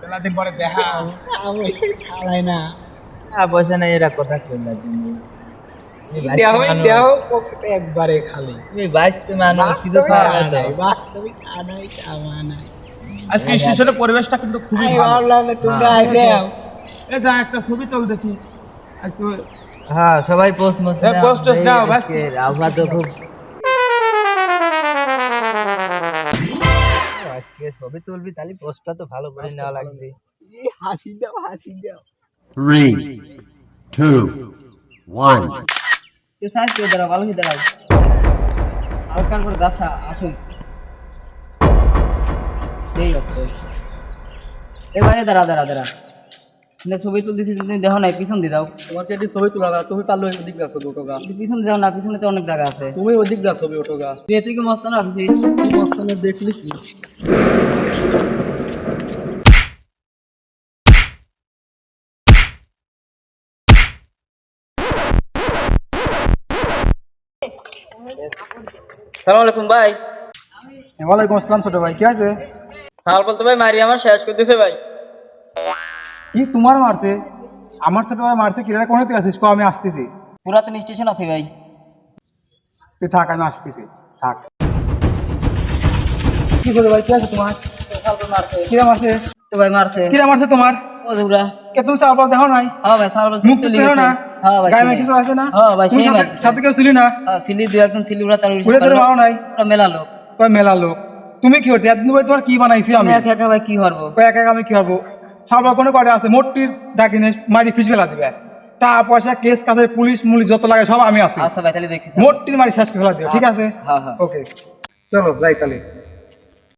মেলা পরে দেখা অবশ্যই না টাকা পয়সা নাই এরা কথা কইলা তুমি। তুমি দেহ পকেটে একবারে খালি। তুমি বাইশতে মানুষ শুধু খাওয়া নাই, বাস্তবিক তা খাওয়া নাই। আজকে স্টেশনের পরিবেশটা কিন্তু খুবই ভালো। তোমরা এই একটা ছবি তোল দেখি। আজকে হ্যাঁ সবাই পোস্ট মোস্ট হ্যাঁ, দাও, ব্যাস। আবহাওয়া তো খুব আজকে ছবি তুলবি তাহলে পোস্টটা তো ভালো করে নেওয়া লাগবে। হাসি দাও হাসি দাও। Three two one one. Size করে দাঁড়াও ভালো করে দাঁড়াও। হালকার করে গাছা আসুন। সেই আছে এবারে দাঁড়া দাঁড়া দাঁড়া। না ছবি তুলতেছি তুমি দেখো না পিছন দিয়ে দাও। তোমাকে এটি ছবি তোলা না তুমি পারলে ওদিক যাচ্ছ দুটো গা। একটু পিছন দিয়ে দাও না পিছনে তো অনেক জায়গা আছে। তুমি ওদিক যা ছবি ওটো গা। তুই তুই কি মস্ত না আছিস মাঝখানে দেখলি কি? সালাম আলাইকুম ভাই। ওয়ালাইকুম আসসালাম ছোট ভাই কি আছে সাল বলতে ভাই মারি আমার শেষ করে দিছে ভাই। কি তোমার মারতে আমার ছোট ভাই মারতে কিরা কোন তুই আছিস? কো আমি আসতেছি। পুরাতন স্টেশন আছে ভাই। তুই থাক আমি আসতেছি। থাক। কি ছোট ভাই? কি আছে তোমার? মারছে কিরা মারছে? তো ভাই মারছে। কিরা মারছে তোমার? ও দুরা। কে তুমি দেখো নাই? হ্যাঁ ভাই মুখ না? হ্যাঁ ভাই গায়ে। কিছু আছে না? হ্যাঁ ভাই সেই সাথে- সাথে কেউ ছিলি না? হ্যাঁ, সিলি দুই একজন সিলি উড়া তার ধরে মারো নাই? মেলা লোক। কয় মেলা লোক? তুমি কি করতে এতদিন ভাই তোমার কি বানাইছি আমি? একা একা ভাই কি পারব কয় একা একা আমি কি করব? কোনো কয়টা আছে মোটটির ডাকিনে মারি ফিস ফেলা দিবে। টাকা পয়সা কেস কাছে পুলিশ মুলি যত লাগে সব আমি আছি। আচ্ছা ভাই তাহলে দেখি। মোটটির মারি শেষ ফেলা দিবে ঠিক আছে? হ্যাঁ হ্যাঁ। ওকে চলো যাই তাহলে।